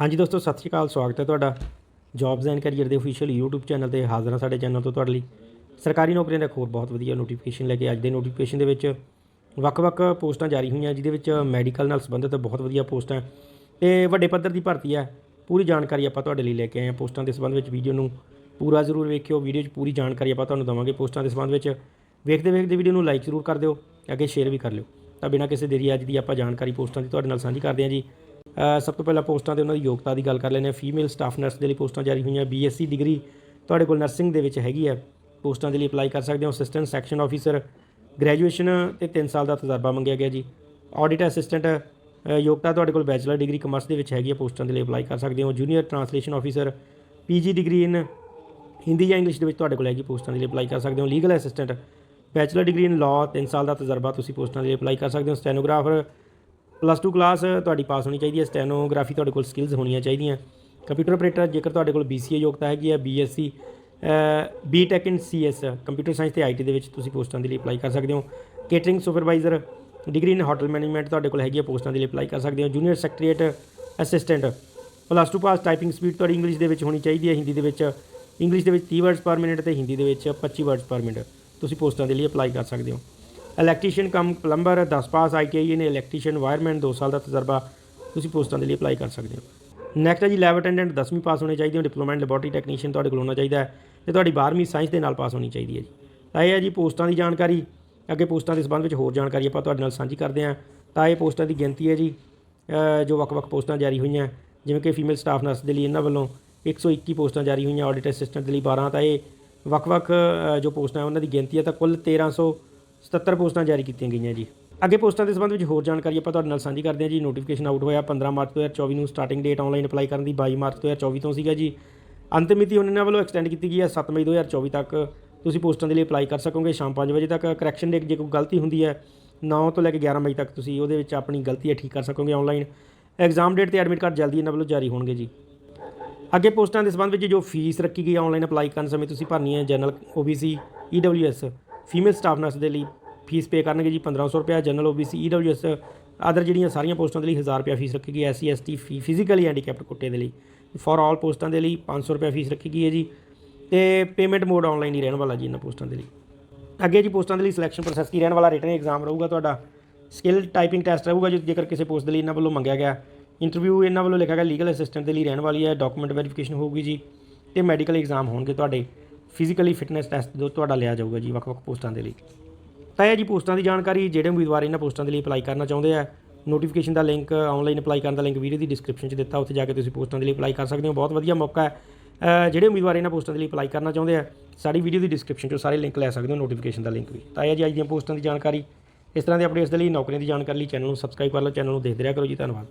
ਹਾਂਜੀ ਦੋਸਤੋ, ਸਤਿ ਸ਼੍ਰੀ ਅਕਾਲ, ਸਵਾਗਤ ਹੈ ਤੁਹਾਡਾ ਜੌਬਸ ਐਂਡ ਕੈਰੀਅਰ ਦੇ ਅਫੀਸ਼ੀਅਲ YouTube ਚੈਨਲ ਤੇ ਹਾਜ਼ਰ ਹਾਂ ਸਾਡੇ ਚੈਨਲ ਤੋਂ ਤੁਹਾਡੇ ਲਈ। ਸਰਕਾਰੀ ਨੌਕਰੀਆਂ ਦਾ ਇੱਕ ਹੋਰ ਬਹੁਤ ਵਧੀਆ ਨੋਟੀਫਿਕੇਸ਼ਨ ਲੈ ਕੇ ਅੱਜ ਦੇ ਨੋਟੀਫਿਕੇਸ਼ਨ ਦੇ ਵਿੱਚ ਵੱਖ-ਵੱਖ ਪੋਸਟਾਂ ਜਾਰੀ ਹੋਈਆਂ, ਜਿਹਦੇ ਵਿੱਚ ਮੈਡੀਕਲ ਨਾਲ ਸੰਬੰਧਿਤ ਬਹੁਤ ਵਧੀਆ ਪੋਸਟਾਂ ਤੇ ਵੱਡੇ ਪੱਧਰ ਦੀ ਭਰਤੀ ਹੈ। ਪੂਰੀ ਜਾਣਕਾਰੀ ਆਪਾਂ ਤੁਹਾਡੇ ਲਈ ਲੈ ਕੇ ਆਏ ਹਾਂ ਪੋਸਟਾਂ ਦੇ ਸੰਬੰਧ ਵਿੱਚ। ਵੀਡੀਓ ਨੂੰ ਪੂਰਾ ਜ਼ਰੂਰ ਵੇਖਿਓ। ਵੀਡੀਓ 'ਚ ਪੂਰੀ ਜਾਣਕਾਰੀ ਆਪਾਂ ਤੁਹਾਨੂੰ ਦਵਾਂਗੇ ਪੋਸਟਾਂ ਦੇ ਸੰਬੰਧ ਵਿੱਚ। ਵੇਖਦੇ ਵੇਖਦੇ ਵੀਡੀਓ ਨੂੰ ਲਾਈਕ ਜ਼ਰੂਰ ਕਰ ਦਿਓ, ਅੱਗੇ ਸ਼ੇਅਰ ਵੀ ਕਰ ਲਿਓ। ਤਾਂ ਬਿਨਾਂ ਕਿਸੇ ਦੇਰੀ ਅੱਜ ਦੀ ਆਪਾਂ ਜਾਣਕਾਰੀ ਪੋਸਟਾਂ ਦੀ ਤੁਹਾਡੇ ਨਾਲ ਸਾਂਝੀ ਕਰਦੇ ਹਾਂ ਜੀ। ਸਭ ਤੋਂ ਪਹਿਲਾਂ ਪੋਸਟਾਂ 'ਤੇ ਉਹਨਾਂ ਦੀ ਯੋਗਤਾ ਦੀ ਗੱਲ ਕਰ ਲੈਂਦੇ ਹਾਂ। ਫੀਮੇਲ ਸਟਾਫ ਨਰਸ ਦੇ ਲਈ ਪੋਸਟਾਂ ਜਾਰੀ ਹੋਈਆਂ। ਬੀਐਸਸੀ ਡਿਗਰੀ ਤੁਹਾਡੇ ਕੋਲ ਨਰਸਿੰਗ ਦੇ ਵਿੱਚ ਹੈਗੀ ਹੈ। ਪੋਸਟਾਂ ਦੇ ਲਈ ਅਪਲਾਈ ਕਰ ਸਕਦੇ ਹੋ। ਅਸਿਸਟੈਂਟ ਸੈਕਸ਼ਨ ਆਫੀਸਰ ਗ੍ਰੈਜੂਏਸ਼ਨ ਤੇ 3 ਸਾਲ ਦਾ ਤਜਰਬਾ ਮੰਗਿਆ ਗਿਆ ਜੀ। ਆਡਿਟ ਅਸਿਸਟੈਂਟ ਯੋਗਤਾ ਤੁਹਾਡੇ ਕੋਲ ਬੈਚਲਰ ਡਿਗਰੀ ਕਮਰਸ ਦੇ ਵਿੱਚ ਹੈਗੀ ਹੈ। ਪੋਸਟਾਂ ਦੇ ਲਈ ਅਪਲਾਈ ਕਰ ਸਕਦੇ ਹੋ। Junior translation officer PG degree in Hindi ਜਾਂ ਇੰਗਲਿਸ਼ ਦੇ ਵਿੱਚ ਤੁਹਾਡੇ ਕੋਲ ਹੈਗੀ ਪੋਸਟਾਂ ਦੇ ਲਈ ਅਪਲਾਈ ਕਰ ਸਕਦੇ ਹੋ। Legal assistant bachelor degree in law 3 ਸਾਲ ਦਾ ਤਜਰਬਾ ਤੁਸੀਂ ਪੋਸਟਾਂ ਦੇ ਲਈ ਅਪਲਾਈ ਕਰ ਸਕਦੇ ਹੋ। ਸਟੈਨੋਗ੍ਰਾਫਰ ਪਲੱਸ 2 ਕਲਾਸ ਤੁਹਾਡੀ ਪਾਸ ਹੋਣੀ ਚਾਹੀਦੀ ਹੈ ਸਟੈਨੋਗ੍ਰਾਫੀ ਤੁਹਾਡੇ ਕੋਲ ਸਕਿੱਲਸ ਹੋਣੀਆਂ ਚਾਹੀਦੀਆਂ। ਕੰਪਿਊਟਰ ਆਪਰੇਟਰ ਜੇਕਰ ਤੁਹਾਡੇ ਕੋਲ BCA ਯੋਗਤਾ ਹੈਗੀ ਹੈ BSc BTech in CS computer science ਤੇ IT ਦੇ ਵਿੱਚ ਤੁਸੀਂ ਪੋਸਟਾਂ ਦੇ ਲਈ ਅਪਲਾਈ ਕਰ ਸਕਦੇ ਹੋ। Catering supervisor degree in hotel management ਤੁਹਾਡੇ ਕੋਲ ਹੈਗੀ ਹੈ, ਪੋਸਟਾਂ ਦੇ ਲਈ ਅਪਲਾਈ ਕਰ ਸਕਦੇ ਹੋ। Junior secretariat assistant plus 2 pass typing speed ਤੁਹਾਡੀ ਇੰਗਲਿਸ਼ ਦੇ ਵਿੱਚ ਹੋਣੀ ਚਾਹੀਦੀ ਹੈ, ਹਿੰਦੀ ਦੇ ਵਿੱਚ। ਇੰਗਲਿਸ਼ ਦੇ ਵਿੱਚ 30 ਵਰਡਸ ਪਰ ਮਿੰਟ ਤੇ ਹਿੰਦੀ ਦੇ ਵਿੱਚ 25 ਵਰਡਸ ਪਰ ਮਿੰਟ ਤੁਸੀਂ ਪੋਸਟਾਂ ਦੇ ਲਈ ਅਪਲਾਈ ਕਰ ਸਕਦੇ ਹੋ। Electrician cum plumber 10 pass ITI ਨੇ ਇਲੈਕਟ੍ਰੀਸ਼ੀਅਨ ਵਾਇਰਮੈਨ 2 ਸਾਲ ਦਾ ਤਜਰਬਾ। ਤੁਸੀਂ ਪੋਸਟਾਂ ਦੇ ਲਈ ਅਪਲਾਈ ਕਰ ਸਕਦੇ ਹੋ। ਨੈਕਸਟ ਹੈ ਜੀ ਲੈਬ ਅਟੈਂਡੈਂਟ 10ਵੀਂ ਪਾਸ ਹੋਣੇ ਚਾਹੀਦੇ ਹੋ। ਡਿਪਲੋਮੈਂਟ ਲੈਬੋਰਟਰੀ ਟੈਕਨੀਸ਼ੀਅਨ ਤੁਹਾਡੇ ਕੋਲ ਹੋਣਾ ਚਾਹੀਦਾ ਹੈ ਤੇ ਤੁਹਾਡੀ 12ਵੀਂ ਸਾਇੰਸ ਦੇ ਨਾਲ ਪਾਸ ਹੋਣੀ ਚਾਹੀਦੀ ਹੈ ਜੀ। ਤਾਂ ਇਹ ਹੈ ਜੀ ਪੋਸਟਾਂ ਦੀ ਜਾਣਕਾਰੀ। ਅੱਗੇ ਪੋਸਟਾਂ ਦੇ ਸੰਬੰਧ ਵਿੱਚ ਹੋਰ ਜਾਣਕਾਰੀ ਆਪਾਂ ਤੁਹਾਡੇ ਨਾਲ ਸਾਂਝੀ ਕਰਦੇ ਹਾਂ। ਤਾਂ ਇਹ ਪੋਸਟਾਂ ਦੀ ਗਿਣਤੀ ਹੈ ਜੀ ਜੋ ਵੱਖ-ਵੱਖ ਪੋਸਟਾਂ ਜਾਰੀ ਹੋਈਆਂ। ਜਿਵੇਂ ਕਿ ਫੀਮੇਲ ਸਟਾਫ ਨਰਸ ਦੇ ਲਈ ਇਹਨਾਂ ਵੱਲੋਂ 121 ਪੋਸਟਾਂ ਜਾਰੀ ਹੋਈਆਂ। ਆਡਿਟ ਅਸਿਸਟੈਂਟ ਦੇ ਲਈ 12 ਤਾਂ ਇਹ ਵੱਖ-ਵੱਖ ਜੋ ਪੋਸਟਾਂ ਹੈ, ਉਹਨਾਂ ਦੀ ਗਿਣਤੀ ਹੈ। ਤਾਂ ਕੁੱਲ 1377 ਪੋਸਟਾਂ ਜਾਰੀ ਕੀਤੀਆਂ ਗਈਆਂ ਜੀ। ਅੱਗੇ ਪੋਸਟਾਂ ਦੇ ਸੰਬੰਧ ਵਿੱਚ ਹੋਰ ਜਾਣਕਾਰੀ ਆਪਾਂ ਤੁਹਾਡੇ ਨਾਲ ਸਾਂਝੀ ਕਰਦੇ ਹਾਂ ਜੀ। ਨੋਟੀਫਿਕੇਸ਼ਨ ਆਊਟ ਹੋਇਆ 15 ਮਾਰਚ 2024 ਨੂੰ। ਸਟਾਰਟਿੰਗ ਡੇਟ ਆਨਲਾਈਨ ਅਪਲਾਈ ਕਰਨ ਦੀ 22 ਮਾਰਚ 2024 ਤੋਂ ਸੀਗਾ ਜੀ। ਅੰਤਿਮ ਮਿਤੀ ਉਹਨਾਂ ਇਹਨਾਂ ਵੱਲੋਂ ਐਕਸਟੈਂਡ ਕੀਤੀ ਗਈ ਹੈ 7 ਮਈ 2024 ਤੱਕ। ਤੁਸੀਂ ਪੋਸਟਾਂ ਦੇ ਲਈ ਅਪਲਾਈ ਕਰ ਸਕੋਗੇ ਸ਼ਾਮ 5 ਵਜੇ ਤੱਕ। ਕਰੈਕਸ਼ਨ ਦੇ ਜੇ ਕੋਈ ਗਲਤੀ ਹੁੰਦੀ ਹੈ 9 ਤੋਂ ਲੈ ਕੇ 11 ਮਈ ਤੱਕ ਤੁਸੀਂ ਉਹਦੇ ਵਿੱਚ ਆਪਣੀ ਗਲਤੀ ਹੈ ਠੀਕ ਕਰ ਸਕੋਗੇ ਆਨਲਾਈਨ ਐਗਜ਼ਾਮ ਡੇਟ ਤੇ ਐਡਮਿਟ ਕਾਰਡ ਜਲਦੀ ਇਹਨਾਂ ਵੱਲੋਂ ਜਾਰੀ ਹੋਣਗੇ ਜੀ। ਅੱਗੇ ਪੋਸਟਾਂ ਦੇ ਸੰਬੰਧ ਵਿੱਚ ਜੋ ਫੀਸ ਰੱਖੀ ਗਈ ਆਨਲਾਈਨ ਅਪਲਾਈ ਕਰਨ ਸਮੇਂ ਤੁਸੀਂ ਭਰਨੀ ਹੈ general OBC EWS female staff nurse ਦੇ ਲਈ। ਫੀਸ ਪੇ ਕਰਨਗੇ ਜੀ 1500 ਰੁਪਏ ਜਨਰਲ OBC EWS ਅਦਰ ਜਿਹੜੀਆਂ ਸਾਰੀਆਂ ਪੋਸਟਾਂ ਦੇ ਲਈ 1000 ਰੁਪਏ ਫੀਸ ਰੱਖੀ ਗਈ ਐਸਸੀ, ਐਸਟੀ ਫਿਜ਼ੀਕਲੀ ਹੈਂਡੀਕੈਪਟ ਕੋਟੇ ਦੇ ਲਈ। ਫॉर ਆਲ ਪੋਸਟਾਂ ਦੇ ਲਈ 500 ਰੁਪਏ ਫੀਸ ਰੱਖੀ ਗਈ ਹੈ ਜੀ। ਤੇ ਪੇਮੈਂਟ ਮੋਡ ਆਨਲਾਈਨ ਹੀ ਰਹਿਣ ਵਾਲਾ ਜੀ ਇਹਨਾਂ ਪੋਸਟਾਂ ਦੇ ਲਈ। ਅੱਗੇ ਜੀ ਪੋਸਟਾਂ ਦੇ ਲਈ ਸਿਲੈਕਸ਼ਨ ਪ੍ਰੋਸੈਸ ਕੀ ਰਹਿਣ ਵਾਲਾ ਰਿਟਨ ਐਗਜ਼ਾਮ ਰਹੂਗਾ ਤੁਹਾਡਾ। ਸਕਿੱਲ ਟਾਈਪਿੰਗ ਟੈਸਟ ਰਹੂਗਾ ਜੋ, ਜੇਕਰ ਕਿਸੇ ਪੋਸਟ ਦੇ ਲਈ ਇਹਨਾਂ ਵੱਲੋਂ ਮੰਗਿਆ ਗਿਆ। ਇੰਟਰਵਿਊ ਇਹਨਾਂ ਵੱਲੋਂ ਲਿਖਿਆ ਗਿਆ ਲੀਗਲ ਅਸਿਸਟੈਂਟ ਦੇ ਲਈ ਰਹਿਣ ਵਾਲੀ ਹੈ ਡਾਕੂਮੈਂਟ ਵੈਰੀਫਿਕੇਸ਼ਨ ਹੋਊਗੀ ਜੀ। ਤੇ ਮੈਡੀਕਲ ਐਗਜ਼ਾਮ ਹੋਣਗੇ ਤੁਹਾਡੇ। ਫਿਜ਼ੀਕਲੀ ਫਿਟਨੈਸ ਟੈਸਟ ਜੋ ਤੁਹਾਡਾ ਲਿਆ ਜਾਊਗਾ ਜੀ, ਵੱਖ-ਵੱਖ ਪੋਸਟਾਂ ਦੇ ਲਈ। ਤਾਂ ਇਹ ਜੀ ਪੋਸਟਾਂ ਦੀ ਜਾਣਕਾਰੀ, ਜਿਹੜੇ ਉਮੀਦਵਾਰ ਇਹਨਾਂ ਪੋਸਟਾਂ ਦੇ ਲਈ ਅਪਲਾਈ ਕਰਨਾ ਚਾਹੁੰਦੇ ਆ ਨੋਟੀਫਿਕੇਸ਼ਨ ਦਾ ਲਿੰਕ ਆਨਲਾਈਨ ਅਪਲਾਈ ਕਰਨ ਦਾ ਲਿੰਕ ਵੀਡੀਓ ਦੀ ਡਿਸਕ੍ਰਿਪਸ਼ਨ 'ਚ ਦਿੱਤਾ, ਉੱਥੇ ਜਾ ਕੇ ਤੁਸੀਂ ਪੋਸਟਾਂ ਦੇ ਲਈ ਅਪਲਾਈ ਕਰ ਸਕਦੇ ਹੋ, ਬਹੁਤ ਵਧੀਆ ਮੌਕਾ ਹੈ। ਜਿਹੜੇ ਉਮੀਦਵਾਰ ਇਹਨਾਂ ਪੋਸਟਾਂ ਦੇ ਲਈ ਅਪਲਾਈ ਕਰਨਾ ਚਾਹੁੰਦੇ ਆ ਸਾਡੀ ਵੀਡੀਓ ਦੀ ਡਿਸਕ੍ਰਿਪਸ਼ਨ 'ਚੋਂ ਸਾਰੇ ਲਿੰਕ ਲੈ ਸਕਦੇ ਹੋ ਨੋਟੀਫਿਕੇਸ਼ਨ ਦਾ ਲਿੰਕ ਵੀ। ਤਾਂ ਇਹ ਜੀ ਅੱਜ ਦੀਆਂ ਪੋਸਟਾਂ ਦੀ ਜਾਣਕਾਰੀ, ਇਸ ਤਰ੍ਹਾਂ ਦੇ ਅਪਡੇਟਸ ਦੇ ਲਈ ਨੌਕਰੀਆਂ ਦੀ ਜਾਣਕਾਰੀ ਲਈ ਚੈਨਲ ਨੂੰ ਸਬਸਕ੍ਰਾਈਬ ਕਰ ਲਓ ਚੈਨਲ ਨੂੰ ਦੇਖਦੇ ਰਿਹਾ ਕਰੋ ਜੀ, ਧੰਨਵਾਦ।